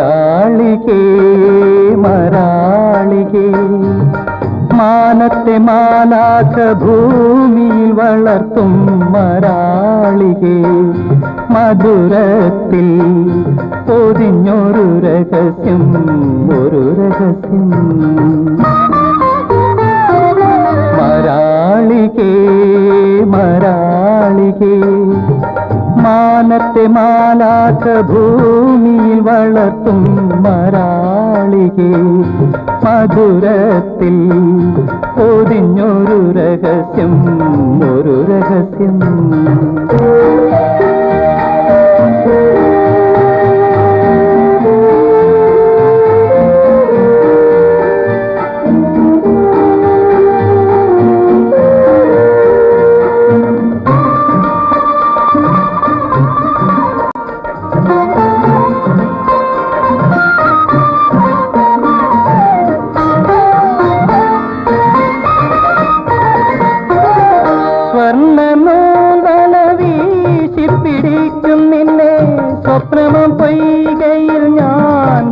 മരാളികേ മരാളികേ. മാനത്തെ മാലാക്ക ഭൂമിയിൽ വളർത്തും മരാളികേ. മധുരത്തിൽ പൊതിഞ്ഞൊരു രഹസ്യം ഒരു രഹസ്യം. മാനത്തെ മാലാത്ത ഭൂമി വളർത്തും മരാളികേ. മധുരത്തിൽ പൊതിഞ്ഞൊരു രഹസ്യം ഒരു രഹസ്യം.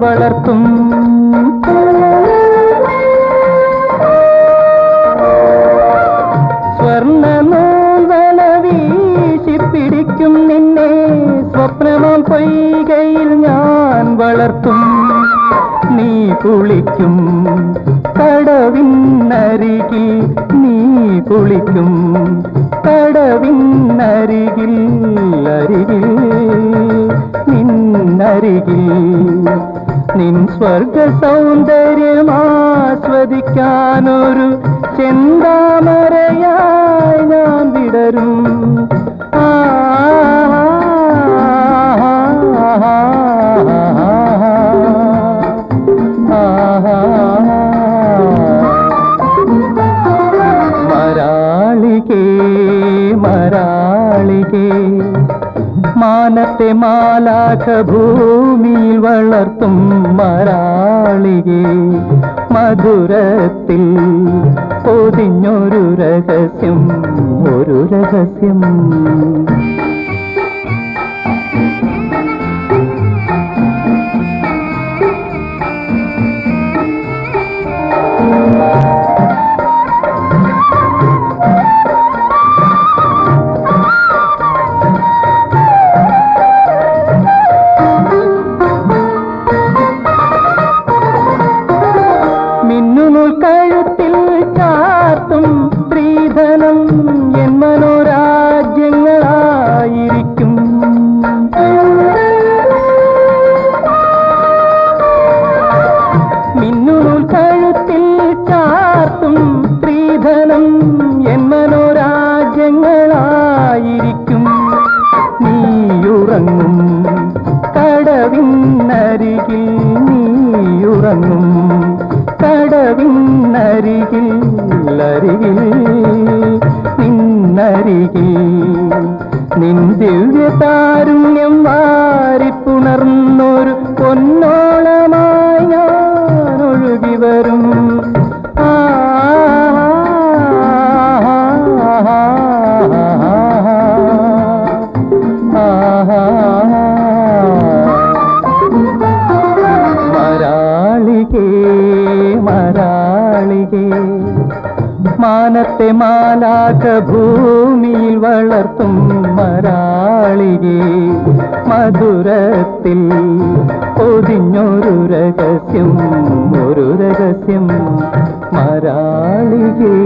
വളർത്തും. സ്വർണ നൂതന വീശിപ്പിടിക്കും നിന്നെ. സ്വപ്നമം പൊയ്കയിൽ ഞാൻ വളർത്തും. നീ കുളിക്കും. കടവിന്നരികിൽ നീ കുളിക്കും. കടവിന്നരികിൽ അരികിൽ നിന്നരികിൽ നിൻ സ്വർഗ സൗന്ദര്യം ആസ്വദിക്കാനൊരു ചെന്താമരയായി ഞാൻ വിടരും ആ മരാളികേ മാനത്തെ മാലാഖ ഭൂമിയിൽ വളർത്തും മരാളികേ. മധുരത്തിൽ പൊതിഞ്ഞൊരു രഹസ്യം ഒരു രഹസ്യം. നീയുറങ്ങും കടവിന്നരികിൽ നീയുറങ്ങും. കടവിന്നരികിൽ അരികിൽ നിന്നരികിൽ നിൻ ദിവ്യ താരുണ്യം വാരിപ്പുണർന്നൊരു പൊന്നോളമായി ഞാൻ ഒഴുകി വരും. ആ. മാനത്തെ മാലാക ഭൂമിയിൽ വളർത്തും മരാളിയെ മധുരത്തിൽ പൊതിഞ്ഞൊരു രഹസ്യം ഒരു രഹസ്യം മരാളികേ.